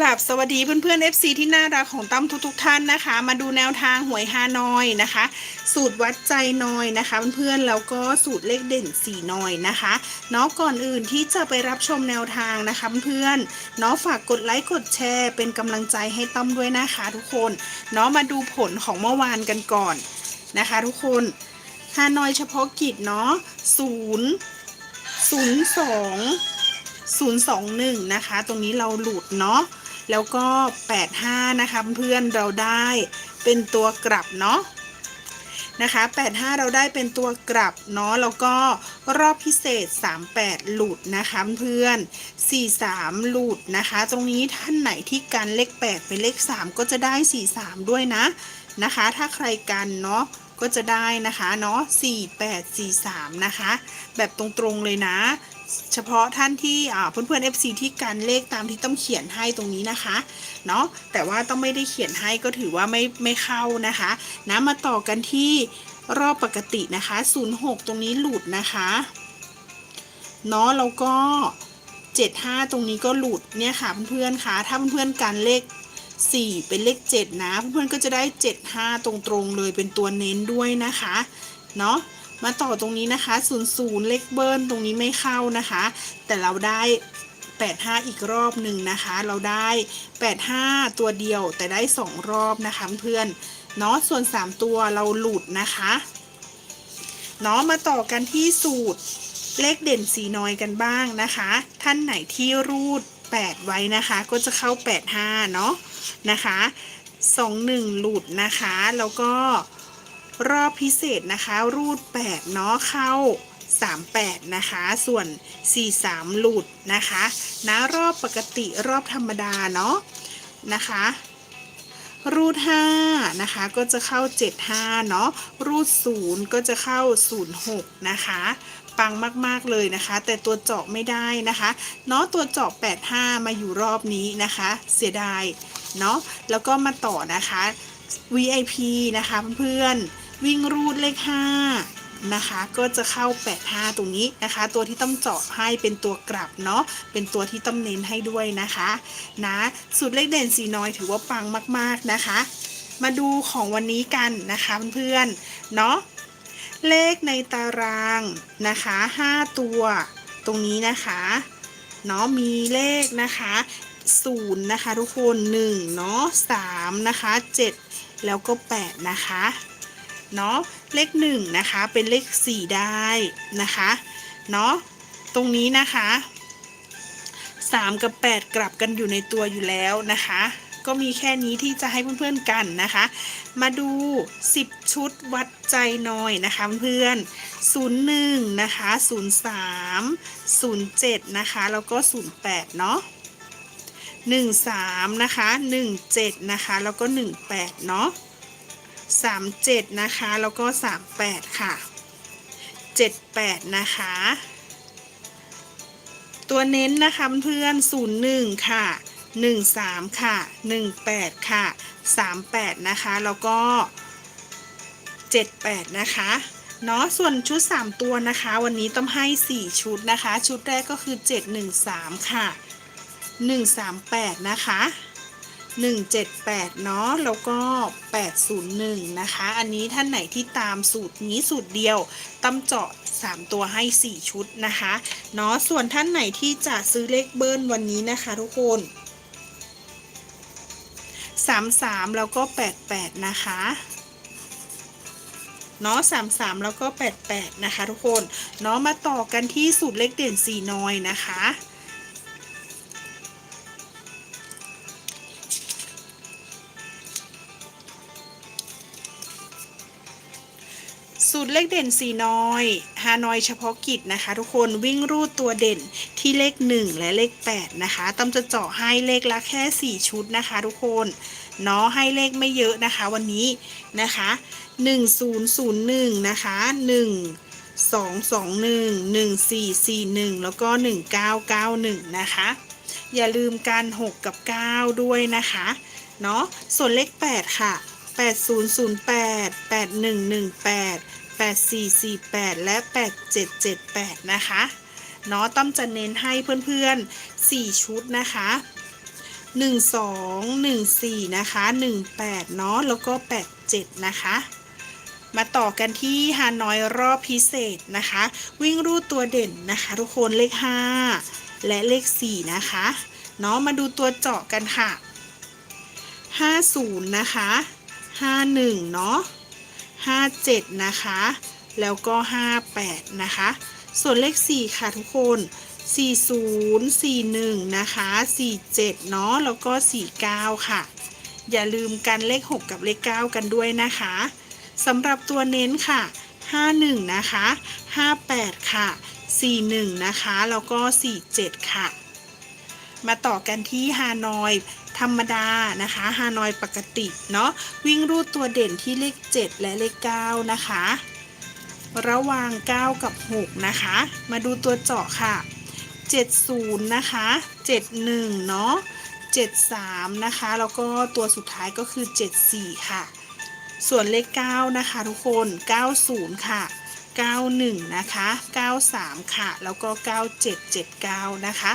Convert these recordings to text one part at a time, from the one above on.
กราบสวัสดีเพื่อนๆ FC ที่น่ารักของตั้มทุกๆท่านนะคะ มาดูแนวทางหวยฮานอยนะคะ สูตรวัดใจนอยนะคะเพื่อนๆแล้วก็สูตรเลขเด่น4นอยนะคะเนาะก่อนอื่นที่จะไปรับชมแนวทางนะคะเพื่อนๆเนาะฝากกดไลค์กดแชร์ เป็นกำลังใจให้ตั้มด้วยนะคะทุกคนเนาะมาดูผลของเมื่อวานกันก่อนนะคะ ทุกคนฮานอยเฉพาะกิจเนาะ0 0 2 021 นะคะ ตรงนี้เราหลุดเนาะ แล้วก็ 85 นะคะเพื่อนเราได้เป็นตัวกลับเนาะนะคะ 85 เราได้เป็นตัวกลับเนาะ แล้วก็รอบพิเศษ 38 หลุดนะคะเพื่อน 43 หลุดนะคะ ตรงนี้ท่านไหนที่กันเลข 8 เป็นเลข 3 ก็จะได้ 43 ด้วยนะนะคะ ถ้าใครกันเนาะ ก็จะได้นะคะเนาะ48 43 นะคะ แบบตรงๆเลยนะ เฉพาะท่านที่อ่าเพื่อนๆ FC ที่การเลขตามที่ต้องเขียนให้ตรงนี้นะคะเนาะแต่ว่าต้องไม่ได้เขียนให้ก็ถือว่าไม่ไม่เข้านะคะนะมาต่อกันที่รอบปกตินะคะ 06 ตรงนี้หลุดนะคะเนาะแล้วก็75 ตรงนี้ก็หลุดเนี่ยค่ะเพื่อนๆคะถ้าเพื่อนๆการเลข 4 เป็นเลข 7 นะเพื่อนๆก็จะได้ 75 ตรงๆเลยเป็นตัวเน้นด้วยนะคะเนาะมาต่อตรงนี้นะคะ 00 เลขเบิ้ลตรงนี้ไม่เข้านะคะ แต่เราได้ 85 อีกรอบหนึ่งนะคะ เราได้ 85 ตัวเดียวแต่ได้ 2 รอบนะคะเพื่อนเนาะส่วน 3 ตัวเราหลุดนะคะเนาะมาต่อกันที่สูตรเลขเด่นสีน้อยกันบ้างนะคะ ท่านไหนที่รูด 8 ไว้นะคะ ก็จะเข้า 85 เนาะ นะคะ21หลุดนะคะ แล้วก็รอบพิเศษนะคะ รูด8เนาะเข้า 38 นะคะ ส่วน 43 หลุดนะคะนะรอบปกติรอบธรรมดาเนาะนะคะรูด5นะคะก็จะเข้า 75 เนาะรูด 0 ก็จะเข้า 06 นะคะ ปังมากๆเลยนะคะ แต่ตัวเจาะไม่ได้นะคะเนาะตัวเจาะ 85 มาอยู่รอบนี้นะคะ เสียดายเนาะแล้วก็มาต่อนะคะ VIP นะคะเพื่อนๆวิ่งรูดเลข 5นะคะก็จะเข้า 85 ตรงนี้นะคะ ตัวที่ต้องเจาะให้เป็นตัวกลับเนาะเป็นตัวที่ต้องเน้นให้ด้วยนะคะนะสูตรเลขเด่นสีน้อยถือว่าปังมากๆนะคะ มาดูของวันนี้กันนะคะเพื่อนๆเนาะ เลขในตารางนะคะ 5 ตัวตรงนี้นะคะเนาะมีเลขนะคะ0นะคะทุกคน1เนาะ3นะคะ7 แล้วก็8นะคะเนาะเลข1นะคะเป็นเลข 4 ได้นะคะเนาะตรงนี้นะคะ 3 กับ 8 กลับกันอยู่ในตัวอยู่แล้วนะคะ ก็มีแค่นี้ที่จะให้เพื่อนๆกันนะคะ มาดู 10 ชุดวัดใจน้อยนะคะเพื่อน01นะคะ03 07นะคะแล้วก็ 08เนาะ13นะคะ17นะคะแล้วก็ 18เนาะ37นะคะแล้วก็ 38 ค่ะ 78 นะคะ ตัวเน้นนะคะเพื่อน01 ค่ะ 13 ค่ะ 18 ค่ะ 38 นะคะ แล้วก็ 78 นะคะเนาะส่วนชุด 3 ตัวนะคะ วันนี้ต้องให้ 4 ชุดนะคะ ชุดแรกก็คือ 713 ค่ะ 138 นะคะ 178 เนาะแล้วก็ 801 นะคะ อันนี้ท่านไหนที่ตามสูตรนี้สูตรเดียวตั้มเจาะ 3 ตัวให้ 4 ชุดนะคะเนาะส่วนท่านไหนที่จะซื้อเลขเบิ้ลวันนี้นะคะทุกคน 33 แล้วก็ 88 นะคะเนาะ33แล้วก็88นะคะ ทุกคนเนาะมาต่อกันที่สูตรเลขเด่น4น้อยนะคะ สูตรเลขเด่นสีน้อยฮานอยเฉพาะกิจนะคะ ทุกคนวิ่งรูดตัวเด่นที่เลข 1 และเลข 8 นะคะตั้มจะเจาะให้เลขละแค่ 4 ชุดนะคะ ทุกคนเนาะให้เลขไม่เยอะนะคะวันนี้นะคะ 1001 นะคะ 1 2 2 1 1 4 4 1 แล้วก็ 1991 นะคะ อย่าลืมการ 6 กับ 9 ด้วยนะคะ เนาะส่วนเลข 8 ค่ะ 8008 8118 8448 และ 8778 นะคะเนาะต้อมจะเน้นให้เพื่อนๆ 4 ชุดนะคะ 12 14 นะคะ 18 เนาะแล้วก็ 87 นะคะมาต่อกันที่ฮานอยรอบพิเศษนะคะ วิ่งรูดตัวเด่นนะคะ ทุกคนเลข 5 และเลข 4 นะคะเนาะมาดูตัวเจาะกันค่ะ 50 นะคะ 51 เนาะ 57 นะคะ แล้วก็ 58 นะคะ ส่วนเลข 4 ค่ะทุกคน 40 41 นะคะ 47 เนาะ แล้วก็ 49 ค่ะ อย่าลืมกันเลข 6 กับเลข 9 กันด้วยนะคะสำหรับตัวเน้นค่ะ 51 นะคะ 58 ค่ะ 41 นะคะ แล้วก็ 47 ค่ะ มาต่อกันที่ฮานอยธรรมดานะคะฮานอยปกติเนาะวิ่งรูดตัวเด่นที่เลข 7 และเลข 9 นะคะ ระหว่าง 9 กับ 6 นะคะ มาดูตัวเจาะค่ะ 70 นะคะ 71 เนาะ73 นะคะ แล้วก็ตัวสุดท้ายก็คือ 74 ค่ะ ส่วนเลข 9 นะคะทุกคน 90 ค่ะ 91 นะคะ 93 ค่ะ แล้วก็ 9779 นะคะ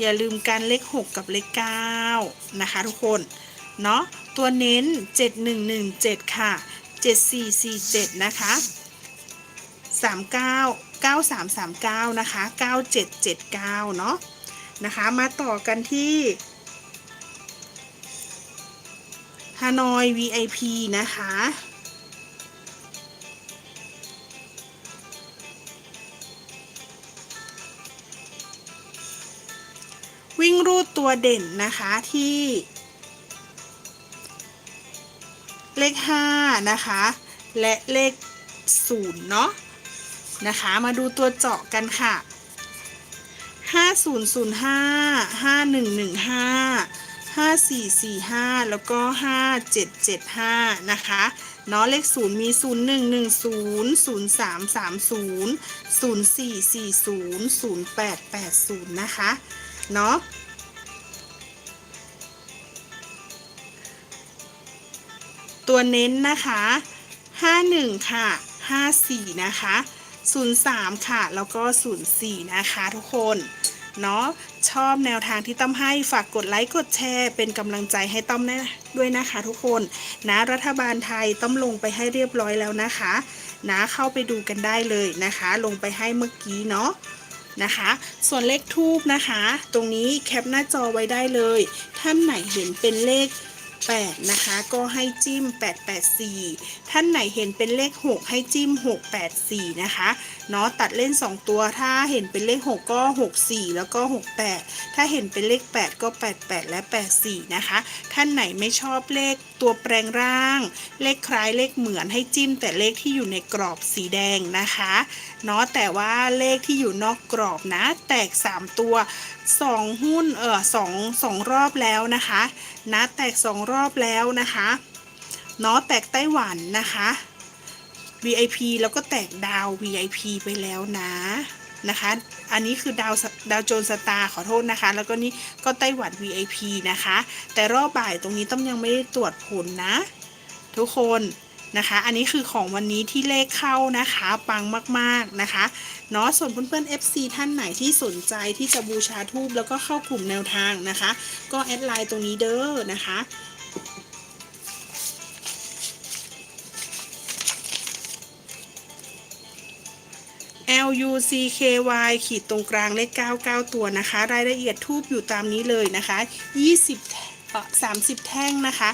อย่าลืมกันเลข 6 กับเลข 9 นะคะทุกคน เนาะตัวเน้น 7117 ค่ะ 7447 นะคะ 39 9339 นะคะ 9779 เนาะนะคะมาต่อกันที่ฮานอย VIP นะคะ วิ่งรูดตัวเด่นนะคะที่ เลข 5 นะคะ และเลข 0 เนาะนะคะ มาดูตัวเจาะกันค่ะ 5005 5115 5445 แล้วก็ 5775 นะคะเนาะเลข 0 มี 0110 0330 0440 0880 นะคะ เนาะ ตัวเน้นนะคะ 51 ค่ะ 54 นะคะ 03 ค่ะ แล้วก็ 04 นะคะทุกคนเนาะชอบแนวทางที่ต้อมให้ฝากกดไลค์กดแชร์เป็นกำลังใจให้ต้อมด้วยนะคะทุกคนนะรัฐบาลไทยต้อมลงไปให้เรียบร้อยแล้วนะคะ นะเข้าไปดูกันได้เลยนะคะ ลงไปให้เมื่อกี้เนาะนะคะ ส่วนเลขทูบนะคะ ตรงนี้แคปหน้าจอไว้ได้เลย ท่านไหนเห็นเป็นเลข 8 นะคะ ก็ให้จิ้ม 884 ท่านไหนเห็นเป็นเลข 6 ให้จิ้ม 684 นะคะเนาะตัดเล่น 2 ตัวถ้าเห็นเป็นเลข 6 ก็ 64 แล้วก็ 68 ถ้าเห็นเป็นเลข 8 ก็ 88 และ 84 นะคะ ท่านไหนไม่ชอบเลขตัวแปลงร่าง เลขคล้ายเลขเหมือนให้จิ้ม แต่เลขที่อยู่ในกรอบสีแดงนะคะเนาะแต่ว่าเลขที่อยู่นอกกรอบนะ แตก 3 ตัว 2 หุ้นเออสองสองรอบแล้วนะคะนะแตก 2 รอบรอบแล้วนะคะเนาะแตกไต้หวันนะคะ VIP แล้วก็แตกดาว VIP ไปแล้วนะนะคะ อันนี้คือดาวดาวโจนสตาร์ขอโทษนะคะ แล้วก็นี่ก็ไต้หวัน VIP นะคะ แต่รอบบ่ายตรงนี้ต้องยังไม่ได้ตรวจผลนะ ทุกคนนะคะ อันนี้คือของวันนี้ที่เลขเข้านะคะ ปังมากๆนะคะ เนาะ ส่วนเพื่อนๆ FC ท่านไหนที่สนใจที่จะบูชาทูบแล้วก็เข้ากลุ่มแนวทางนะคะ ก็แอดไลน์ตรงนี้เด้อนะคะ L U C K Y ขีดตรงกลางเลข 99 ตัวนะคะ รายละเอียดทูบอยู่ตามนี้เลยนะคะ 20เอ่อ30แท่งนะคะ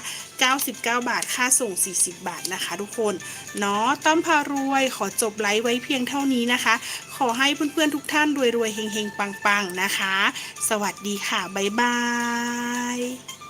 99 บาท ค่าส่ง 40 บาทนะคะ ทุกคน เนาะ ต้อมพารวย ขอจบไลฟ์ไว้เพียงเท่านี้นะคะ ขอให้เพื่อนๆทุกท่านรวยๆเฮงๆ ปังๆ นะคะ สวัสดีค่ะ บ๊ายบาย